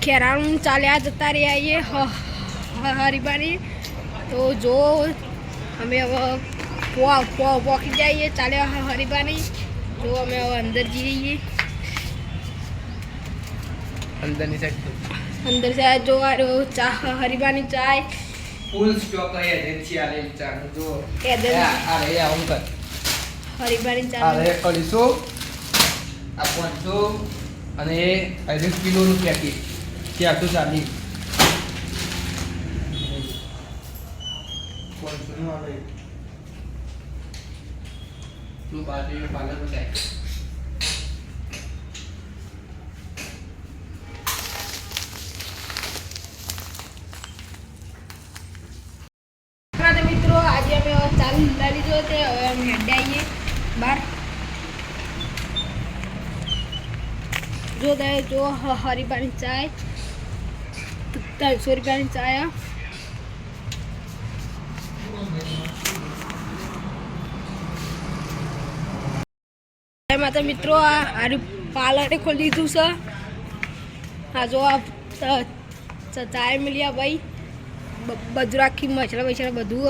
ખેરાણું ચાલ્યા જતા રહ્યા છીએ હરીબાની. તો જો અમે હવે પોકી જઈએ ચાલ્યા હ- હરીબાની. જો અમે હવે અંદર જઈએ અંદરની સાઈડ અંદર સાહેબ જો આ ચા હ- હરીબાની ચાય. ફૂલ સ્ટોક એજન્સી આલેલી ચા. જો. આ આ રે આ અંકલ હરીબાની આ ચાય રે અઢીસો આ પાંચસો અને અઢી કિલોનું પેકેટ ચારસો ચાલીસ મિત્રો, આજે અમે ચાલુ લીધો તે હવે અમે હેડે આવીએ બહાર જો દે, જો હરીબાની ચાય. ત્રણસો રૂપિયાની ચાય માતા મિત્રો, આ હારી પાર્લરે ખોલી દીધું છે. આ જો આ ચાય મળ્યા ભાઈ. બધું રાખી મછરા બછલા બધું